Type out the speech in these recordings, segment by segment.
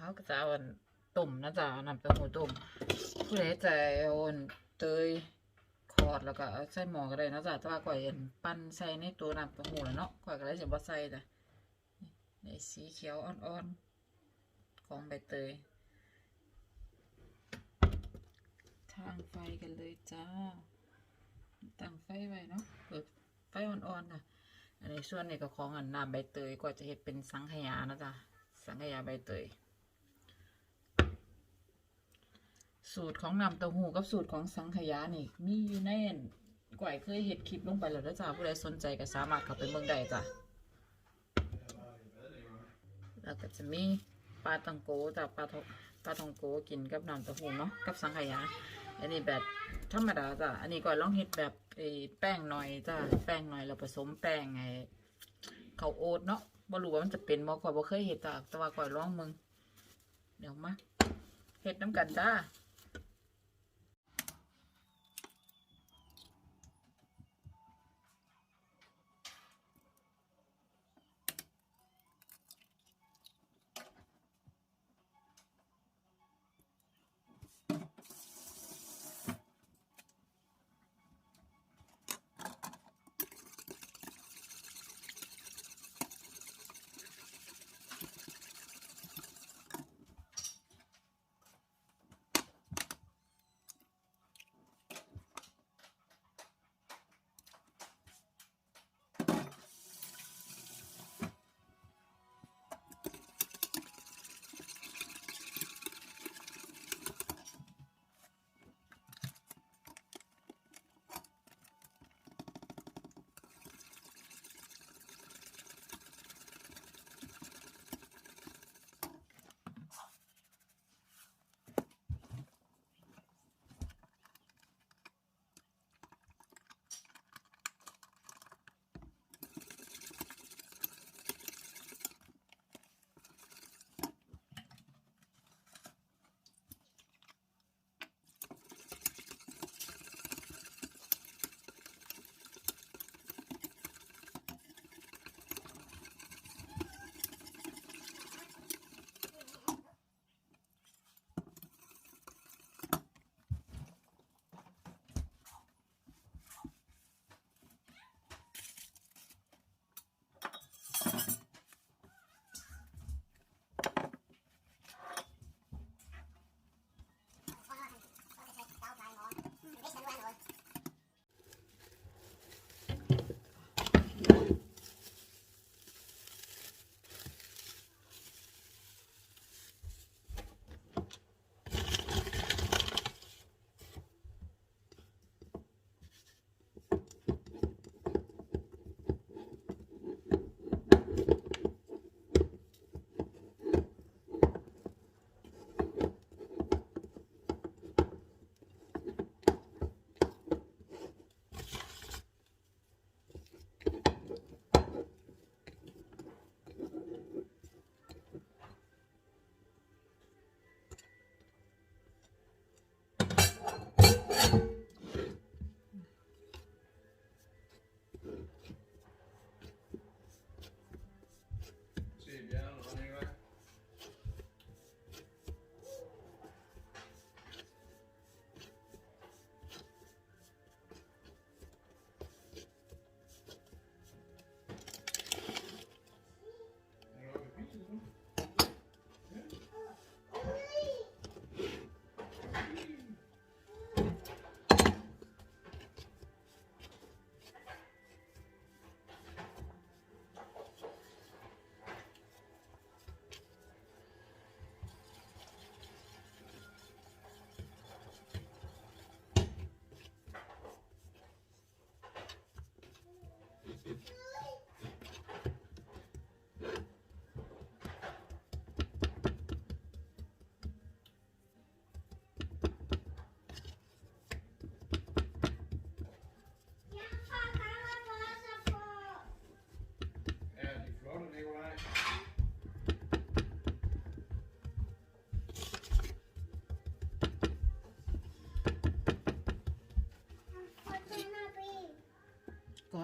เขาก็จะเอาอันต้มนะจ๊ะน้ำเต้าหู้ต้มผู้ใดจะเอาอันเตยขอดแล้วก็ใส่หมอก็ได้นะจ๊ะแต่ว่าก่อยอันปั้นใส่ในตัวน้ำเต้าหู้แล้วเนาะก่อยก็เลยจะบ่ใส่จ้ะนี่สีเขียวอ่อนๆของใบเตยทางไฟกันเลยจ้าตั้งไฟไว้เนาะเปิดไฟอ่อนๆนะอันนี้ส่วนนี้ก็ของอันน้ำใบเตยก็จะเห็ดเป็นสังขยานะจ๊ะสังขยาใบเตย สูตรของน้ำเต้าหู้กับสูตรของสังขยานี่ มีอยู่แน่นก่อยเคยเห็ดคลิปลงไปแล้วนะจ้าผู้ใดสนใจก็สามารถเข้าไปเมืองได้จ้ะแล้วก็จะมีปลาตังโกจ้ะปลาทองปลาทองโกกินกับน้ำเต้าหู้เนาะกับสังขยา อันนี้แบบธรรมดาจ้ะอันนี้ก่อนลองเฮ็ดแบบแป้งหน่อยจ้ะแป้งหน่อยเราผสมแป้งไงข้าวโอ๊ตเนาะบ่รู้ว่ามันจะเป็นบ่ก่อนบ่เคยเฮ็ดจ้ะแต่ว่าก่อนลองมึงเดี๋ยวมาเฮ็ดน้ำกันจ้า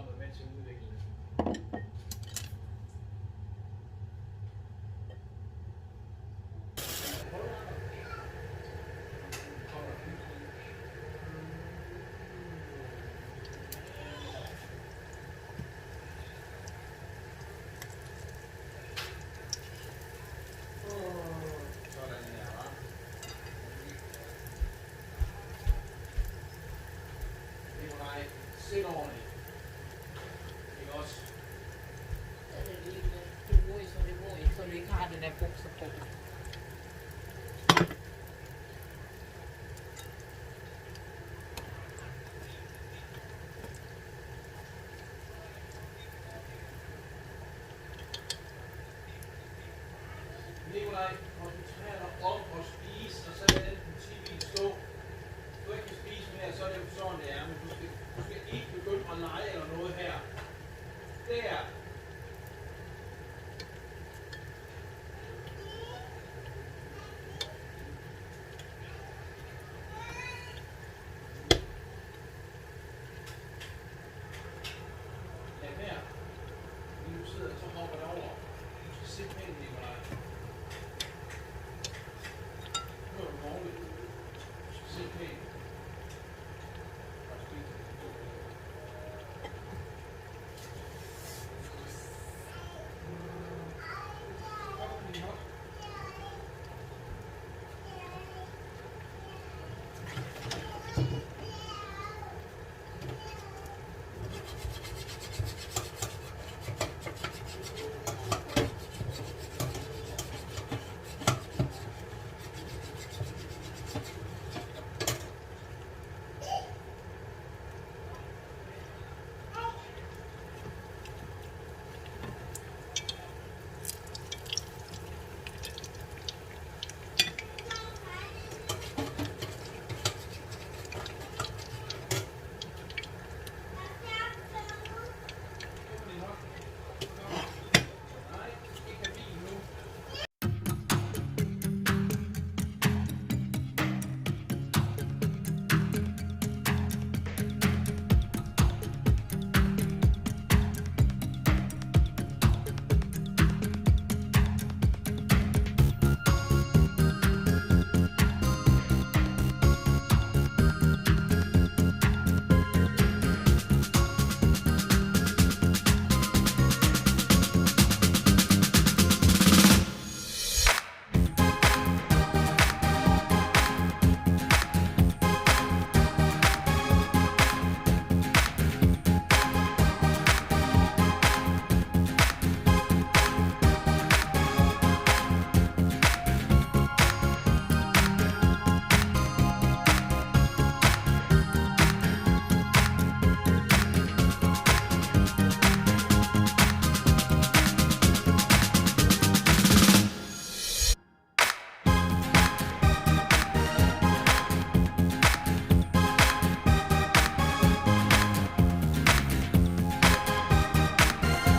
on the mention moving 对面，对面，你不是正好把两网匹配你。